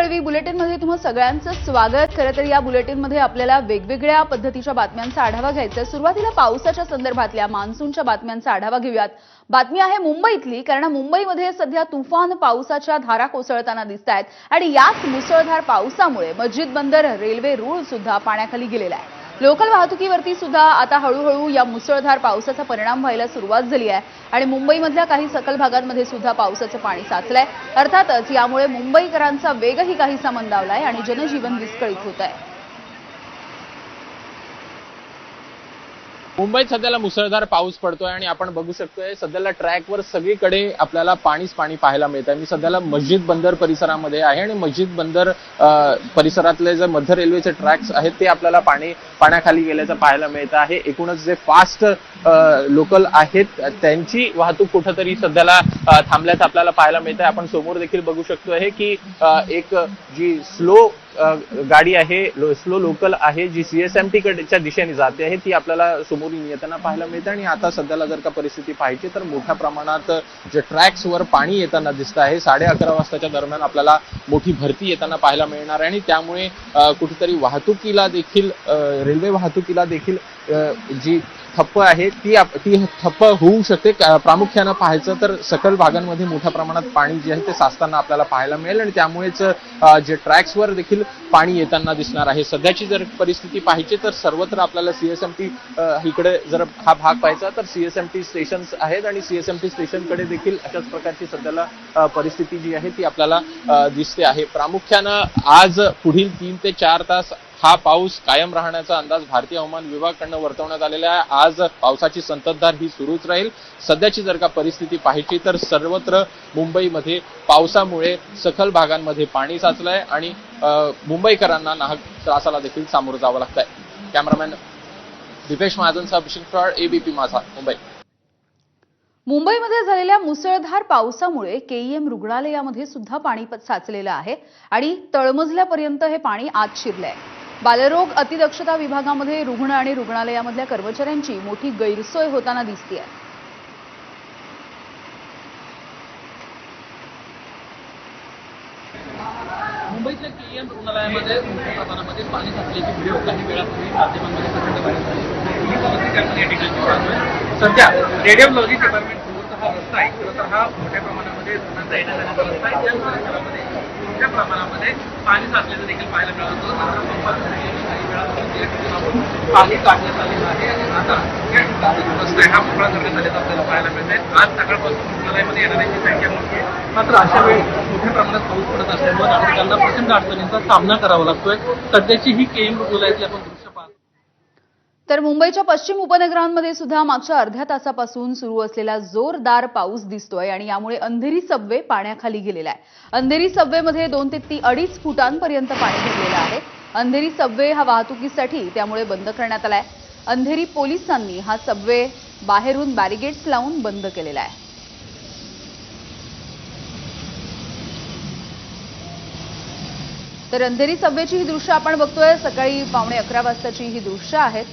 तळवी बुलेटिनमध्ये तुम्हा सगळ्यांचं स्वागत. खरं तर या बुलेटिनमध्ये आपल्याला वेगवेगळ्या पद्धतीच्या बातम्यांचा आढावा घ्यायचा आहे. सुरुवातीला पावसाच्या संदर्भातल्या मान्सूनच्या बातम्यांचा आढावा घेऊयात. बातमी आहे मुंबईतली कारण मुंबईमध्ये सध्या तुफान पावसाच्या धारा कोसळताना दिसत आहेत आणि याच मुसळधार पावसामुळे मस्जिद बंदर रेल्वे रूळ सुद्धा पाण्याखाली गेलेला आहे. लोकल वाहतुकीवरती सुद्धा आता हळूहळू या मुसळधार पावसाचा परिणाम व्हायला सुरुवात झाली आहे. आणि मुंबईमधल्या काही सकल भागांमध्ये सुद्धा पावसाचं पाणी साचलंय. अर्थातच यामुळे मुंबईकरांचा वेगही काहीसा मंदावलाय आणि जनजीवन विस्कळीत होत आहे मुंबईत सध्याला मुसळधार पाऊस पडतोय आणि आपण बघू शकतोय सध्याला ट्रॅकवर सगळीकडे आपल्याला पाणीच पाणी पाहायला मिळत आहे मी सध्याला मस्जिद बंदर परिसरामध्ये आहे आणि मस्जिद बंदर परिसरातले जे मध्य रेल्वेचे ट्रॅक्स आहेत ते आपल्याला पाणी पाण्याखाली गेल्याचं पाहायला मिळत आहे. एकूणच जे फास्ट लोकल आहेत त्यांची वाहतूक कुठंतरी सध्याला थांबल्याचं आपल्याला पाहायला मिळत आहे आपण समोर देखील बघू शकतोय की एक जी स्लो गाडी आहे लो स्लो लोकल आहे जी सी एस एम कडच्या दिशेने जाते आहे ती आपल्याला समोर येताना पाहायला मिळते आणि आता सध्याला जर का परिस्थिती पाहिजे तर मोठ्या प्रमाणात जे ट्रॅक्स वर पाणी येताना दिसत आहे साडे अकरा वाजताच्या दरम्यान आपल्याला मोठी भरती येताना पाहायला मिळणार आहे आणि त्यामुळे कुठेतरी वाहतुकीला देखील रेल्वे वाहतुकीला देखील जी ठप्प आहे ती ती ठप्प होऊ शकते. का- प्रामुख्यानं पाहायचं तर सकल भागांमध्ये मोठ्या प्रमाणात पाणी जे आहे ते साचताना आपल्याला पाहायला मिळेल आणि त्यामुळेच जे ट्रॅक्सवर देखील पाणी येताना दिसणार आहे. सध्याची जर परिस्थिती पाहिजे तर सर्वत्र आपल्याला सीएसएमटी इकडे जर हा भाग पाहायचा तर सीएसएमटी स्टेशन्स आहेत आणि सीएसएमटी स्टेशनकडे देखील अशाच प्रकारची सध्याला परिस्थिती जी आहे ती आपल्याला दिसते आहे. प्रामुख्यानं आज पुढील तीन ते चार तास हा पाऊस कायम राहण्याचा अंदाज भारतीय हवामान विभागाकडनं वर्तवण्यात आलेला आहे. आज पावसाची संततधार ही सुरूच राहील. सध्याची जर का परिस्थिती पाहायची तर सर्वत्र मुंबईमध्ये पावसामुळे सखल भागांमध्ये पाणी साचलंय आणि मुंबईकरांना नाहक त्रासाला देखील सामोरं जावं लागतंय. कॅमेरामॅन दिपेश महाजनचा अभिषेक फ्रॉड एबीपी माझा मुंबई. मुंबईमध्ये झालेल्या मुसळधार पावसामुळे केईएम रुग्णालयामध्ये सुद्धा पाणी साचलेलं आहे आणि तळमजल्यापर्यंत हे पाणी आत आहे बालरोग अतिदक्षता विभागामध्ये रुग्ण आणि रुग्णालयामधल्या कर्मचाऱ्यांची मोठी गैरसोय होताना दिसते आहे मुंबईतल्या केईएम रुग्णालयामध्ये मोठ्या प्रमाणामध्ये पाणी साचल्याची व्हिडिओ काही वेळापूर्वी माध्यमांमध्ये प्रचंड व्हायरल झाली. ही या ठिकाणी पाहतोय सध्या रेडिओलॉजी डिपार्टमेंट समोरचा हा रस्ता आहे. खरं तर हा मोठ्या प्रमाणामध्ये रुग्णांचा येण्या जाण्याचा रस्ता आहे. त्या परिसरामध्ये मोठ्या प्रमाणामध्ये पाणी साचल्याचं देखील पाहायला मिळत होतं. काही वेळापूर्वी पाणी काढण्यात आलेलं आहे आणि आता या ठिकाणी जो रस्ता आहे. हा मोकळा करण्यात आलेला आपल्याला पाहायला मिळत आहे आज सकाळपासून रुग्णालयामध्ये येणाऱ्यांची संख्या मोठी आहे. मात्र अशा वेळी मोठ्या प्रमाणात पाऊस पडत असल्यामुळे नागरिकांना प्रचंड अडचणींचा सामना करावा लागतोय. सध्याची ही केम रुग्णालयातली आपण तर मुंबईच्या पश्चिम उपनगरांमध्ये सुद्धा मागच्या अर्ध्या तासापासून सुरू असलेला जोरदार पाऊस दिसतोय आणि यामुळे अंधेरी सबवे पाण्याखाली गेलेला आहे. अंधेरी सबवेमध्ये दोन ते ती अडीच फुटांपर्यंत पाणी भरलेलं आहे. अंधेरी सबवे हा वाहतुकीसाठी त्यामुळे बंद करण्यात आलाय. अंधेरी पोलिसांनी हा सबवे बाहेरून बॅरिगेट्स लावून बंद केलेला आहे. तर अंधेरी सबवेची ही दृश्य आपण बघतोय. सकाळी पावणे अकरा वाजताची ही दृश्य आहेत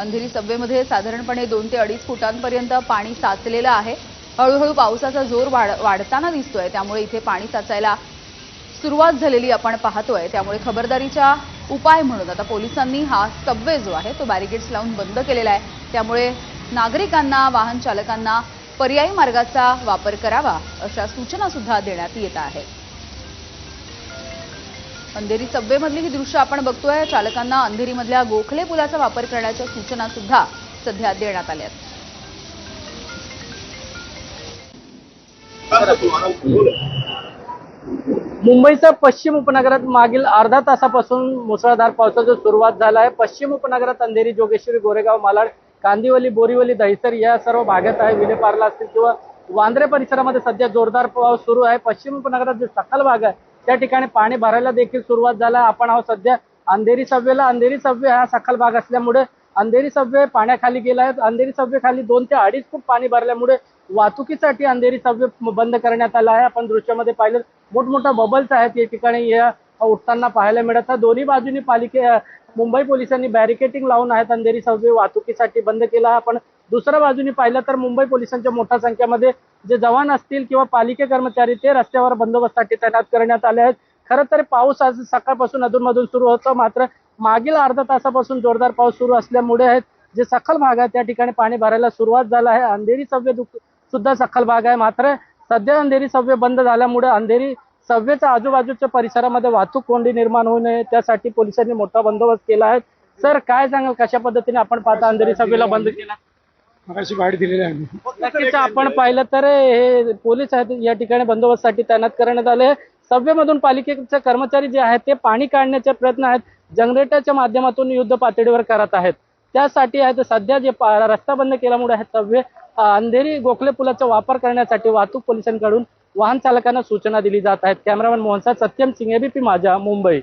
अंधेरी सबवेमध्ये साधारणपणे दोन ते अडीच फुटांपर्यंत पाणी साचलेलं आहे. हळूहळू पावसाचा जोर वाढ वाढताना दिसतोय. त्यामुळे इथे पाणी साचायला सुरुवात झालेली आपण पाहतोय. त्यामुळे खबरदारीचा उपाय म्हणून आता पोलिसांनी हा सबवे जो आहे तो बॅरिगेड्स लावून बंद केलेला आहे. त्यामुळे नागरिकांना वाहन चालकांना पर्यायी मार्गाचा वापर करावा अशा सूचना सुद्धा देण्यात येत आहेत अंधेरी सबवेमधली ही दृश्य आपण बघतोय. चालकांना अंधेरीमधल्या गोखले पुलाचा वापर करण्याच्या सूचना सुद्धा सध्या देण्यात आल्या मुंबईच्या पश्चिम उपनगरात मागील अर्धा तासापासून मुसळधार पावसाची सुरुवात झाला आहे. पश्चिम उपनगरात अंधेरी जोगेश्वरी गोरेगाव मालाड कांदिवली बोरीवली दहिसर या सर्व भागात आहे. विलेपार्ला असतील किंवा वांद्रे परिसरामध्ये सध्या जोरदार पाऊस सुरू आहे. पश्चिम उपनगरात जे सखल भाग आहे त्या ठिकाणी पाणी भरायला देखील सुरुवात झाला. आपण आहोत सध्या अंधेरी सव्वेला अंधेरी सव्वे हा सखल भाग असल्यामुळे अंधेरी सव्वे पाण्याखाली गेला आहे अंधेरी सव्वे खाली दोन ते अडीच फूट पाणी भरल्यामुळे वाहतुकीसाठी अंधेरी सव्वे बंद करण्यात आला आहे. आपण दृश्यामध्ये पाहिलं मोठमोठ्या बबल्स आहेत. या ठिकाणी या उठताना पाहायला मिळत दोन्ही बाजूनी पालिके मुंबई पोलिसांनी बॅरिकेटिंग लावून आहेत. अंधेरी सव्वे वाहतुकीसाठी बंद केला आहे. आपण दुसऱ्या बाजूनी पाहिलं तर मुंबई पोलिसांच्या मोठ्या संख्येमध्ये जे जवान असतील किंवा पालिके कर्मचारी ते रस्त्यावर बंदोबस्तासाठी तैनात करण्यात आले आहेत. खरं तर पाऊस आज सकाळपासून अधूनमधून सुरू होतो मात्र मागील अर्धा तासापासून जोरदार पाऊस सुरू असल्यामुळे आहेत. जे सखल भाग आहे त्या ठिकाणी पाणी भरायला सुरुवात झाला आहे. अंधेरी सव्य दुख- सुद्धा सखल भाग आहे मात्र सध्या अंधेरी सव्य बंद झाल्यामुळे अंधेरी सव्यच्या आजूबाजूच्या परिसरामध्ये वाहतूक कोंडी निर्माण होऊ नये त्यासाठी पोलिसांनी मोठा बंदोबस्त केला आहे. सर काय सांगाल? कशा पद्धतीने आपण पाहता अंधेरी सभेला बंद केला? अशी गाडी दिलेली आहे नक्कीच आपण पाहिलं तर हे पोलीस आहेत या ठिकाणी बंदोबस्तसाठी तैनात करण्यात आले सभेमधून पालिकेचे कर्मचारी जे आहेत ते पाणी काढण्याचे प्रयत्न आहेत. जनरेटरच्या माध्यमातून युद्ध पातळीवर करत आहेत. त्यासाठी आहे सध्या जे रस्ता बंद केल्यामुळे आहे सभ्य अंधेरी गोखले पुलाचा वापर करण्यासाठी वाहतूक पोलिसांकडून वाहन चालकांना सूचना दिली जात आहेत. कॅमेरामॅन मोहनसा सत्यम सिंग एबीपी माझा मुंबई.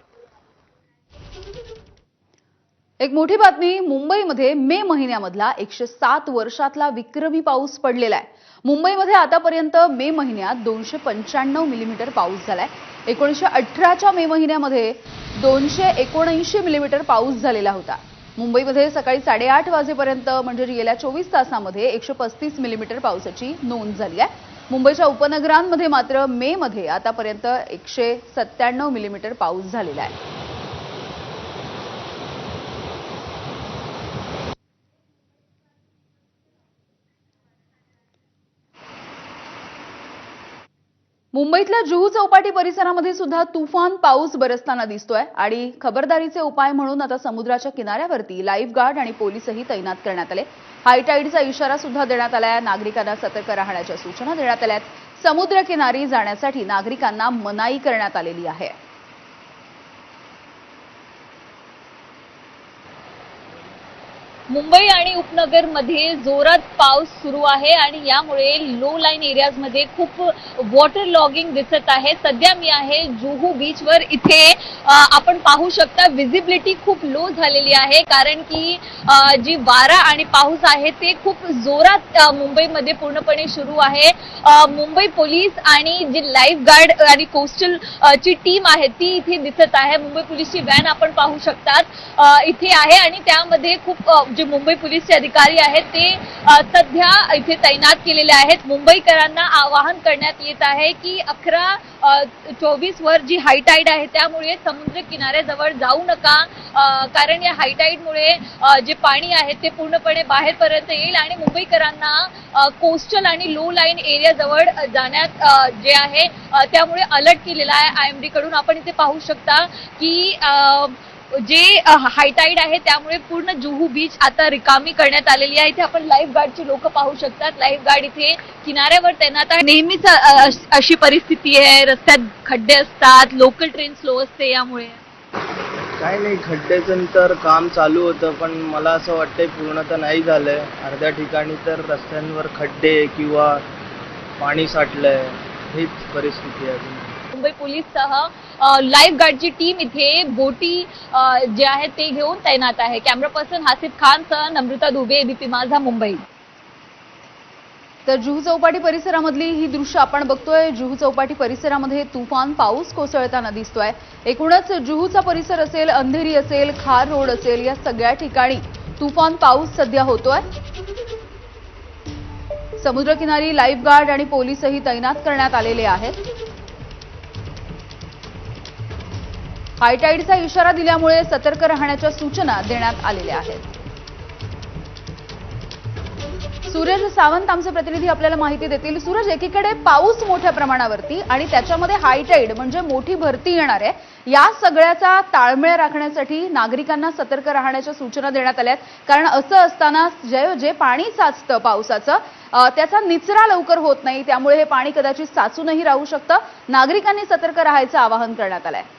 एक मोठी बातमी मुंबईमध्ये मे महिन्यामधला एकशे सात वर्षातला विक्रमी पाऊस पडलेला आहे मुंबईमध्ये आतापर्यंत मे महिन्यात दोनशे पंच्याण्णव मिलीमीटर पाऊस झालाय. एकोणीसशे अठराच्या मे महिन्यामध्ये दोनशे एकोणऐंशी मिलीमीटर पाऊस झालेला होता. मुंबईमध्ये सकाळी साडेआठ वाजेपर्यंत म्हणजे गेल्या चोवीस तासामध्ये एकशे पस्तीस मिलीमीटर पावसाची नोंद झाली आहे. मुंबईच्या उपनगरांमध्ये मात्र मे मध्ये आतापर्यंत एकशे सत्त्याण्णव मिलीमीटर पाऊस झालेला आहे. मुंबईतल्या जुहू चौपाटी परिसरामध्ये सुद्धा तुफान पाऊस बरसताना दिसतोय. आणि खबरदारीचे उपाय म्हणून आता समुद्राच्या किनाऱ्यावरती लाईफ गार्ड आणि पोलीसही तैनात करण्यात आले. हायटाईडचा इशारा सुद्धा देण्यात आलाय. नागरिकांना सतर्क राहण्याच्या सूचना देण्यात आल्यात. समुद्रकिनारी जाण्यासाठी नागरिकांना मनाई करण्यात आलेली आहे. मुंबई आणि उपनगरमध्ये जोरात पाऊस सुरू आहे आणि यामुळे लो लाईन एरियाजमध्ये खूप वॉटर लॉगिंग दिसत आहे. सध्या मी आहे जुहू बीचवर इथे आपण पाहू शकता विजिबिलिटी खूप लो झालेली आहे कारण की जी वारा आणि पाऊस आहे ते खूप जोरात मुंबईमध्ये पूर्णपणे सुरू आहे. मुंबई पोलीस आणि जी लाईफ गार्ड आणि कोस्टल ची टीम आहे ती इथे दिसत आहे. मुंबई पोलीसची व्हॅन आपण पाहू शकतात. इथे आहे आणि त्यामध्ये खूप जे मुंबई पोलीसचे अधिकारी आहेत ते सध्या इथे तैनात केलेले आहेत. मुंबईकरांना आवाहन करण्यात येत आहे की अकरा चोवीस वर जी हायटाईड आहे त्यामुळे समुद्र किनाऱ्याजवळ जाऊ नका. कारण या हायटाईडमुळे जे पाणी आहे ते पूर्णपणे बाहेरपर्यंत येईल आणि मुंबईकरांना कोस्टल आणि लो लाईन एरियाजवळ जाण्यात जे आहे त्यामुळे अलर्ट केलेला आहे. आय एम डी कडून आपण इथे पाहू शकता की जे हायटाईड आहे त्यामुळे पूर्ण जुहू बीच आता रिकामी करण्यात आलेली आहे. इथे आपण लाईफ गार्डची लोक पाहू शकतात. लाईफ गार्ड इथे किनाऱ्यावर तैनात आहे नेहमीच अशी परिस्थिती आहे. रस्त्यात खड्डे असतात. लोकल ट्रेन स्लो असते यामुळे. काय नाही खड्ड्याचं तर काम चालू होतं पण मला असं वाटतंय पूर्ण तर नाही झालंय. अर्ध्या ठिकाणी तर रस्त्यांवर खड्डे किंवा पाणी साठलंय. हीच परिस्थिती आहे मुंबई पोलीससह लाईफ गार्डची टीम इथे बोटी जे आहेत ते घेऊन तैनात आहे. कॅमेरा पर्सन हासिफ खान सह नम्रता दुबे एबीपी माझा मुंबई. तर जुहू चौपाटी परिसरामधली ही दृश्य आपण बघतोय. जुहू चौपाटी परिसरामध्ये तुफान पाऊस कोसळताना दिसतोय. एकूणच जुहूचा परिसर असेल अंधेरी असेल खार रोड असेल या सगळ्या ठिकाणी तुफान पाऊस सध्या होतोय. समुद्रकिनारी लाईफ गार्ड आणि पोलीसही तैनात करण्यात आलेले आहेत. हायटाईडचा इशारा दिल्यामुळे सतर्क राहण्याच्या सूचना देण्यात आलेल्या आहेत. सूरज सावंत आमचे प्रतिनिधी आपल्याला माहिती देतील. सूरज एकीकडे पाऊस मोठ्या प्रमाणावरती आणि त्याच्यामध्ये हायटाईड म्हणजे मोठी भरती येणार आहे. या सगळ्याचा ताळमेळ राखण्यासाठी नागरिकांना सतर्क राहण्याच्या सूचना देण्यात आल्या आहेत. कारण असं असताना जे जे पाणी साचतं पावसाचं त्याचा निचरा लवकर होत नाही. त्यामुळे हे पाणी कदाचित साचूनही राहू शकतं. नागरिकांनी सतर्क राहायचं आवाहन करण्यात आलंय. आहे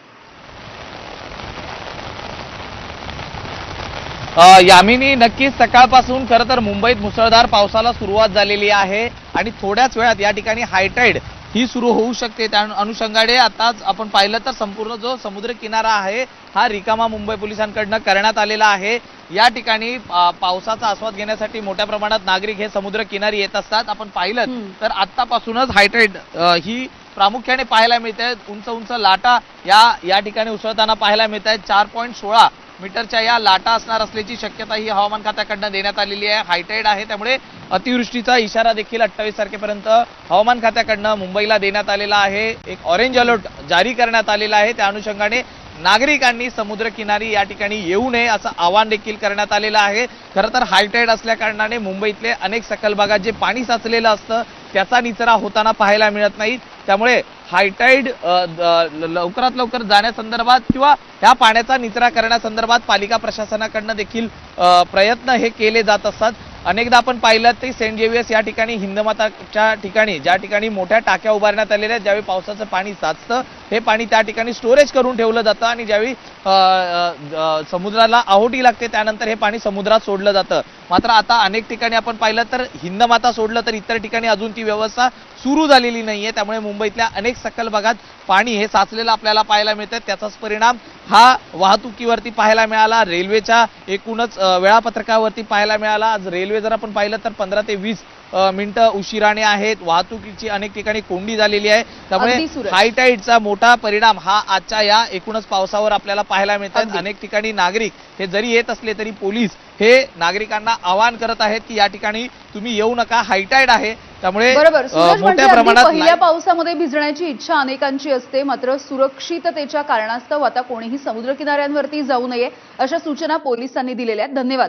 यामिनी नक्कीच सकाळपासून खरं तर मुंबईत मुसळधार पावसाला सुरुवात झालेली आहे आणि थोड्याच वेळात या ठिकाणी हायटाईड ही सुरू होऊ शकते. त्या अनुषंगाने आताच आपण पाहिलं तर संपूर्ण जो समुद्र किनारा आहे हा रिकामा मुंबई पोलिसांकडनं करण्यात आलेला आहे. या ठिकाणी पावसाचा आस्वाद घेण्यासाठी मोठ्या प्रमाणात नागरिक हे समुद्र किनारी येत असतात. आपण पाहिलं. तर आतापासूनच हायटाईड ही प्रामुख्याने पाहायला मिळत. उंच उंच लाटा या या ठिकाणी उसळताना पाहायला मिळत आहेत. चार पॉईंट सोळा मीटरच्या या लाटा असणार असल्याची शक्यता ही हवामान खात्याकडनं देण्यात आलेली आहे. हायटाईड आहे त्यामुळे अतिवृष्टीचा इशारा देखील अठ्ठावीस तारखेपर्यंत हवामान खात्याकडनं मुंबईला देण्यात आलेला आहे. एक ऑरेंज अलर्ट जारी करण्यात आलेला आहे. त्या अनुषंगाने नागरिकांनी समुद्रकिनारी या ठिकाणी येऊ नये असं आवाहन देखील करण्यात आलेलं आहे. खरं तर हायटाईड असल्या कारणाने मुंबईतले अनेक सखल भागात जे पाणी साचलेलं असतं त्याचा निचरा होताना पाहायला मिळत नाही. त्यामुळे हायटाईड लवकरात लवकर जाण्यासंदर्भात किंवा ह्या पाण्याचा निचरा करण्यासंदर्भात पालिका प्रशासनाकडनं देखील प्रयत्न हे केले जात असतात. अनेकदा आपण पाहिलं ते सेंट जेवियस या ठिकाणी हिंदमाताच्या ठिकाणी ज्या ठिकाणी मोठ्या टाक्या उभारण्यात आलेल्या आहेत ज्यावेळी पावसाचं पाणी साचतं हे पाणी त्या ठिकाणी स्टोरेज करून ठेवलं जातं आणि ज्यावेळी समुद्राला आहोटी लागते त्यानंतर हे पाणी समुद्रात सोडलं जातं. मात्र आता अनेक ठिकाणी आपण पाहिलं तर हिंदमाता सोडलं तर इतर ठिकाणी अजून ती व्यवस्था सुरू झालेली नाहीये. त्यामुळे मुंबईतल्या अनेक सकल भागात पाणी हे साचलेलं आपल्याला पाहायला मिळतं त्याचाच परिणाम हा वाहतुकीवरती पाहायला मिळाला. रेल्वेच्या एकूणच वेळापत्रकावरती पाहायला मिळाला. आज रेल्वे जर आपण पाहिलं तर पंधरा ते वीस मिनिटं उशिराने आहेत. वाहतुकीची अनेक ठिकाणी कोंडी झालेली आहे. त्यामुळे. हायटाईडचा मोठा परिणाम हा आजच्या या एकूणच पावसावर आपल्याला पाहायला मिळतात. अनेक ठिकाणी नागरिक हे जरी येत असले तरी पोलीस हे नागरिकांना आवाहन करत आहेत की या ठिकाणी तुम्ही येऊ नका. हायटाईड आहे. त्यामुळे म्हणजे मोठ्या अगदी प्रमाणात पहिल्या पावसामध्ये भिजण्याची इच्छा अनेकांची असते. मात्र सुरक्षिततेच्या कारणास्तव आता कोणीही समुद्रकिनाऱ्यांवरती जाऊ नये अशा सूचना पोलिसांनी दिलेल्या आहेत. धन्यवाद.